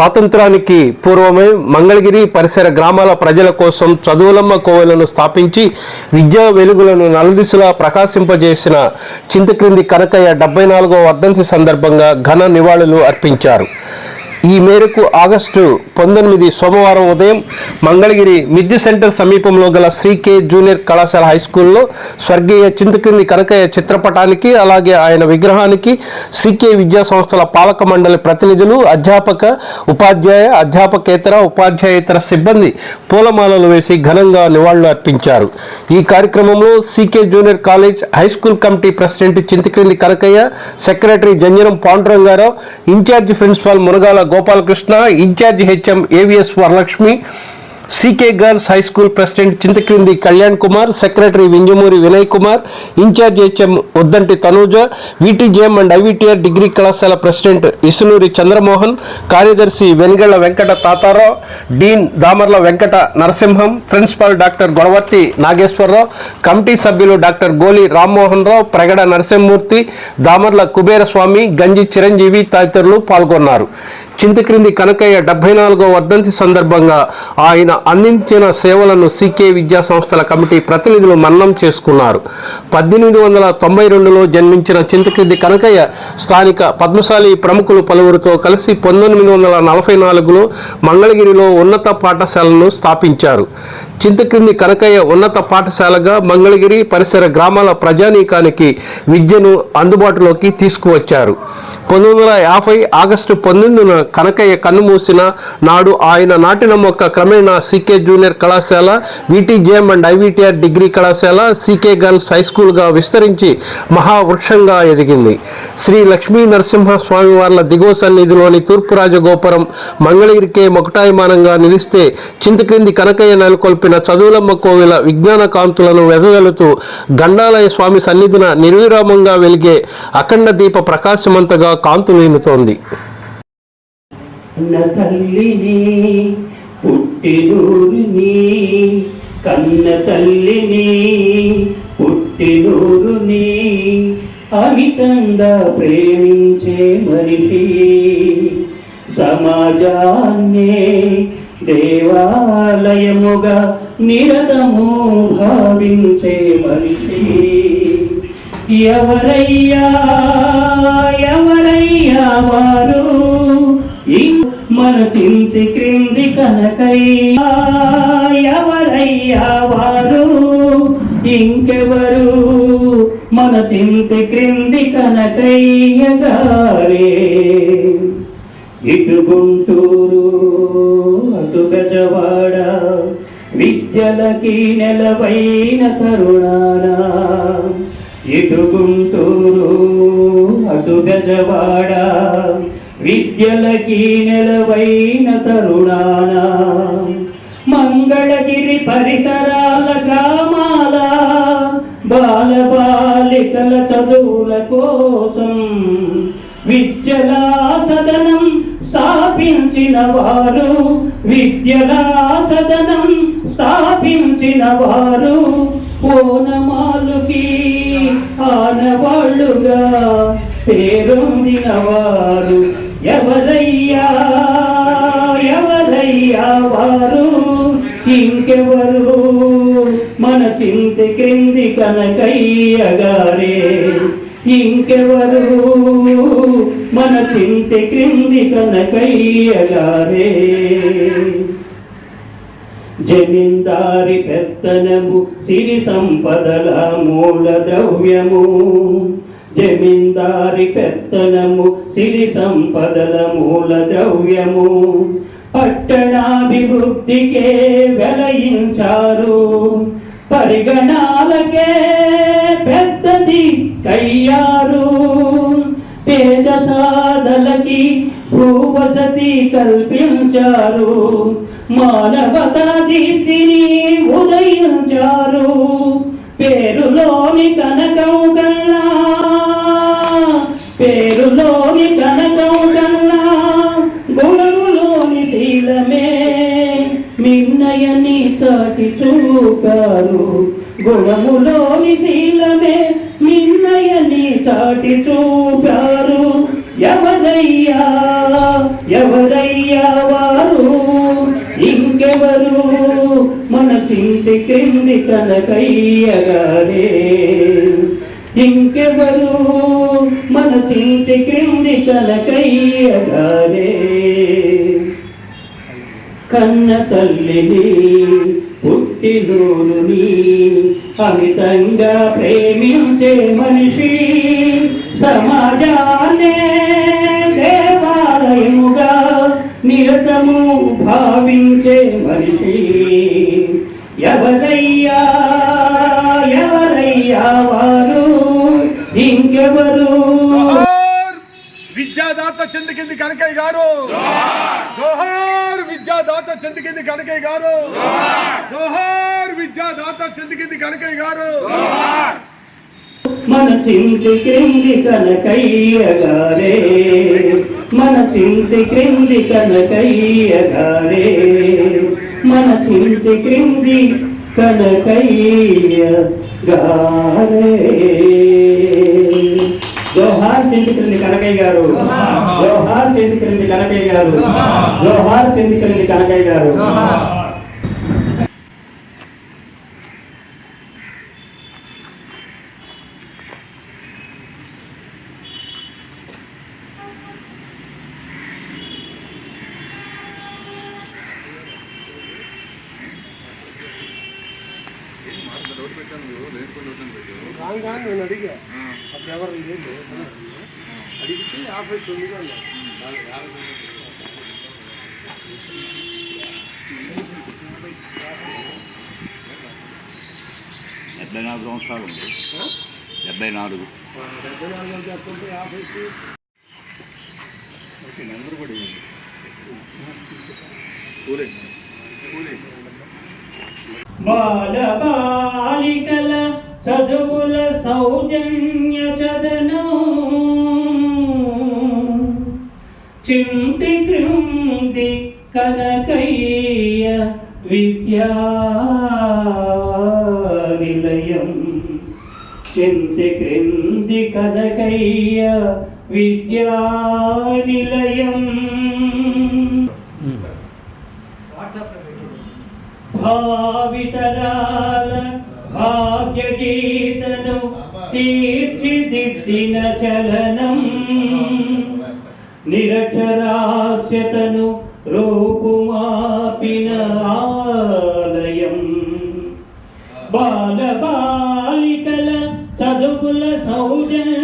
స్వాతంత్రానికి పూర్వమే మంగళగిరి పరిసర గ్రామాల ప్రజల కోసం చదువులమ్మ కోవెలను స్థాపించి విద్యా వెలుగులను నలుదిశలా ప్రకాశింపజేసిన చింతక్రింది కనకయ్య డెబ్బై నాలుగో వర్ధంతి సందర్భంగా ఘన నివాళులు అర్పించారు. ఈ మేరకు ఆగస్టు పంతొమ్మిది సోమవారం ఉదయం మంగళగిరి మిద్య సెంటర్ సమీపంలో గల శ్రీకే జూనియర్ కళాశాల హై స్కూల్లో స్వర్గీయ చింతకింది కనకయ్య చిత్రపటానికి అలాగే ఆయన విగ్రహానికి శ్రీకే విద్యా సంస్థల పాలక మండలి ప్రతినిధులు అధ్యాపక ఉపాధ్యాయ అధ్యాపకేతర ఉపాధ్యాయేతర సిబ్బంది పూలమాలలు వేసి ఘనంగా నివాళులు అర్పించారు. ఈ కార్యక్రమంలో CK junior college high school committee president Chintakrindi Kanakayya secretary Janjanam Pandurangarao in-charge principal Munagala Gopalakrishna in-charge HM AVS Varalakshmi CK girls high school president Chintakrindi Kalyan Kumar secretary Vinjamuri Vinay Kumar in-charge HM Uddanti Tanuja VTJM and IVTR degree కళాశాల president Isunuri Chandramohan కార్యదర్శి Venugalla Venkata Tatarao dean Damarla Venkata Narasimham principal doctor Godavarthi Nageswararao committee సభ్యులు doctor Goli Rammohan రావు ప్రగడ నరసింహమూర్తి దామర్ల కుబేరస్వామి గంజి చిరంజీవి తదితరులు పాల్గొన్నారు. చింతక్రింది కనకయ్య డెబ్బై నాలుగో వర్ధంతి సందర్భంగా ఆయన అందించిన సేవలను సీకే విద్యా సంస్థల కమిటీ ప్రతినిధులు మన్నం చేసుకున్నారు. పద్దెనిమిది వందల తొంభై రెండులో జన్మించిన చింతక్రింది కనకయ్య స్థానిక పద్మశాలి ప్రముఖులు పలువురితో కలిసి పంతొమ్మిది వందల నలభై నాలుగులో మంగళగిరిలో ఉన్నత పాఠశాలను స్థాపించారు. చింతక్రింది కనకయ్య ఉన్నత పాఠశాలగా మంగళగిరి పరిసర గ్రామాల ప్రజానీకానికి విద్యను అందుబాటులోకి తీసుకువచ్చారు. పంతొమ్మిది వందల యాభై ఆగస్టు పంతొమ్మిదిన కనకయ్య కన్నుమూసిన నాడు ఆయన నాటిన మొక్క క్రమేణా సీకే జూనియర్ కళాశాల విటీజేఎం అండ్ ఐవిటిఆర్ డిగ్రీ కళాశాల సీకే గర్ల్స్ హై స్కూల్గా విస్తరించి మహావృక్షంగా ఎదిగింది. శ్రీ లక్ష్మీ నరసింహ స్వామి వార్ల దిగువ సన్నిధిలోని తూర్పు రాజగోపురం మంగళగిరికే మొకటాయమానంగా నిలిస్తే చింతక్రింది కనకయ్య నెలకొల్పిన చదువులమ్మ కోవిల విజ్ఞాన కాంతులను వెదగలుతూ గండాలయ స్వామి సన్నిధిన నిర్విరామంగా వెలిగే అఖండ దీప ప్రకాశమంతగా కాంతులీనుతోంది. కన్న తల్లిని పుట్టినూరుని కన్న తల్లిని పుట్టినూరుని అమితంగా ప్రేమించే మనిషి. సమాజాన్నే దేవాలయముగా నిరతము భావించే మనిషి. ఎవరయ్యా? ఎవరయ్యా వారు? మన చింతి క్రింది కనకయ్యా. ఎవరయ్యా వారు? ఇంకెవరు? మన చింతి క్రింది కనకయ్య గారే. ఇటు గుంటూరు అటు గజవాడ విద్యలకి నెలవైన తరుణానా ఇటు గుంటూరు అటు గజవాడ. విద్యలకి నెలవైన తరుణాన మంగళగిరి పరిసరాల గ్రామాల బాల బాలికల చదువుల కోసం విద్యలా సదనం స్థాపించిన వారు విద్యలా సదనం స్థాపించిన వారు. ఆనవాళ్ళుగా పేరొందిన వారు ఎవరయ్యా? ఎవరయ్యా వారు? ఇంకెవరు? మన చింత క్రింది కనకయ్య గారే. ఇంకెవరు? మన చింత క్రింది కనకయ్య గారే. జమీందారి పెత్తనము సిరి సంపదల మూల ద్రవ్యము. జమీందారి పెత్తనము సిరి సంపదల మూల ద్రవ్యము. పట్టణాభివృద్ధికే వెలయించారు. పరిగణాలకే పెద్దది కయ్యారు. పేద సాధలకి భూవసతి కల్పించారు. మానవతా దీప్తిని ఉదయించారు. పేరులోని కనకం పేరులోని కనకం కన్నా గుణములోని శీలమే. మిన్నయని చాటి చూపారు గుణములోని శీలమే. మిన్నయని చాటి చూపారు ఎవరయ్యా ఎవరయ్యా వారు? ఇంకెవరు? మన చింటి క్రింది కనకయ్యగారే ఇంకెవరు? మన చింటి క్రింది కనకయ్యగారే కన్న తల్లిని పుట్టినోరుని అమితంగా ప్రేమించే మనిషి సమాజాన్నే దేవాలయముగా నిరతము భావించే మనిషి. ఎవరయ్యా ఎవరయ్యావా విద్యాదాత చంద్రకింది కనకయ్య గారు. జోహార్ విద్యాదాత చంద్రకింది కనకయ్య గారు. జోహార్ విద్యాదాత చంద్రకింది కనకయ్య గారు. మన చింతి క్రింది కనకయ్య గారే. మన చింతి క్రింది కనకయ్య గారే. మన చింతి క్రింది కనకయ్య గారే. జోహార్ చింతి క్రింది కనకయ్య గారు. జోహార్ చింతి క్రింది కనకయ్య గారు. జోహార్ చింతి క్రింది కనకయ్య గారు. నేను అడిగా. అప్పుడు ఎవరు లేదు అడిగితే యాభై తొమ్మిది అన్నారు. డెబ్బై నాలుగు సంవత్సరాలు ఉంది. డెబ్బై నాలుగు. డెబ్బై నాలుగు వందల చెప్పుకుంటే యాభైకి ఓకే నెంబర్ కూడా ఇవ్వండి. కూలేజ్ కూలేజ్ బాల బాలికల చదువుల సౌజన్య చదనం. చింతి క్రింది కనకయ్య విద్యా నిలయం. చింతి క్రింది కనకయ్య విద్యా నిలయం. భావితరాల భాగ్య భాగ్యగీతను తీర్చిదిద్దిన చలనం. నిరక్షరాస్యతను రూపుమాపిన ఆలయం. బాల బాలికల చదువుల సౌజన్య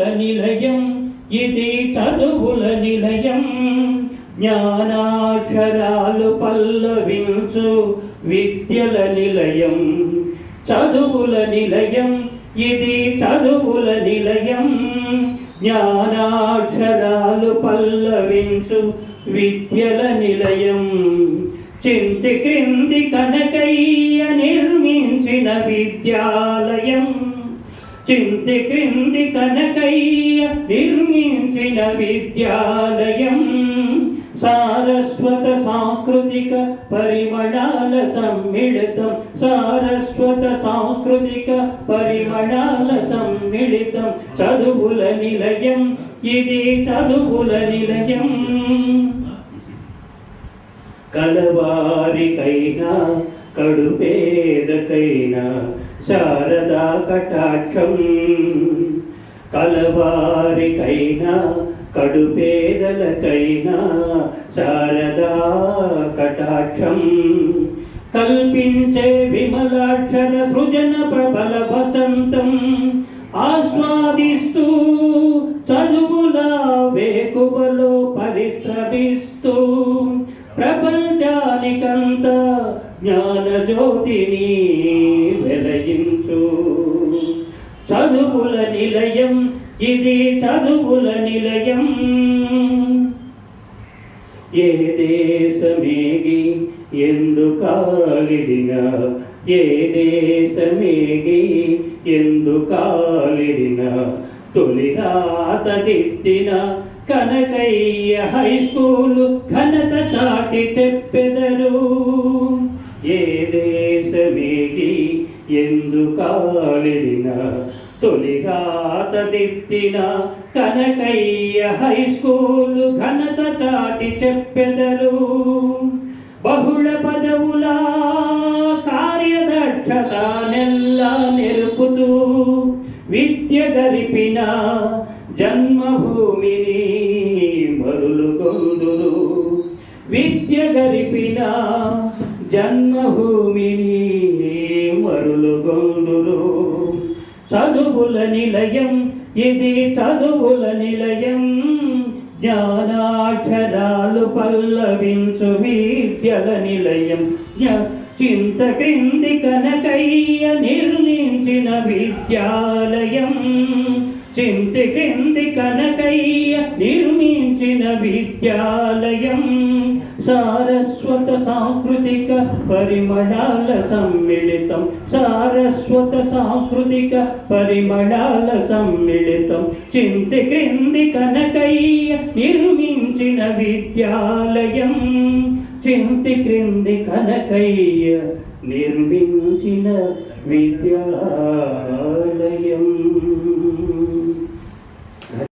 చదువుల నిలయం ఇది చదువుల నిలయం. జ్ఞానాక్షరాలు పల్లవించు విద్యల నిలయం చదువుల నిలయం ఇది చదువుల నిలయం. జ్ఞానాక్షరాలు పల్లవించు విద్యల నిలయం చింతి క్రింది కనకయ్య నిర్మించిన విద్యాలయం. చింతి క్రింది కనకయ్య నిర్మించిన విద్యాలయం. సారస్వత సాంస్కృతిక పరిమళాల సమ్మిళితం. సారస్వత సాంస్కృతిక పరిమళాల సమ్మిళితం. చదువుల నిలయం ఇది చదువుల నిలయం. కలవారికైనా కడుపేదకైనా శారదా కటాక్షం కలవారికైనా కడుపేదలకైనా శారదా కటాక్షం కల్పించే విమలాక్షర సృజన ప్రబల వసంతం ఆస్వాదిస్తూ చదువుల వేకువలో పరిశ్రమిస్తూ ప్రపంచానికంత జ్ఞాన జ్యోతిని చదువుల నిలయం ఇది చదువుల నిలయం. ఏ దేశమేగి ఎందుకాలిడిన ఏ దేశమేగి ఎందుకాలిడిన తొలిరాత దిద్దిన కనకయ్య హై స్కూలు ఘనత చాటి చెప్పెదరు. ఏ దేశమేగి ఎందుకాలిడిన తొలిగాత తిత్తిన కనకయ్య హై స్కూలు ఘనత చాటి చెప్పెదరు. బహుళ పదవుల కార్యదక్షత నెల్ల నిరుపుతూ విద్య గరిపిన జన్మభూమిని మరులు కొందులు విద్య గరిపిన జన్మభూమి చదువుల నిలయం ఇది చదువుల నిలయం. జ్ఞానాక్షరాలు పల్లవించు విద్యల నిలయం. చింత క్రింది కనకయ్య నిర్మించిన విద్యాలయం. చింత క్రింది కనకయ్య నిర్మించిన విద్యాలయం. సారస్వత సాంస్కృతిక పరిమళాల సమ్మిళితం సారస్వత సాంస్కృతిక పరిమళాల సమ్మిళితం చింతి క్రింది కనకయ్య నిర్మించిన విద్యాలయం చింతి క్రింది కనకయ్య నిర్మించిన విద్యాలయం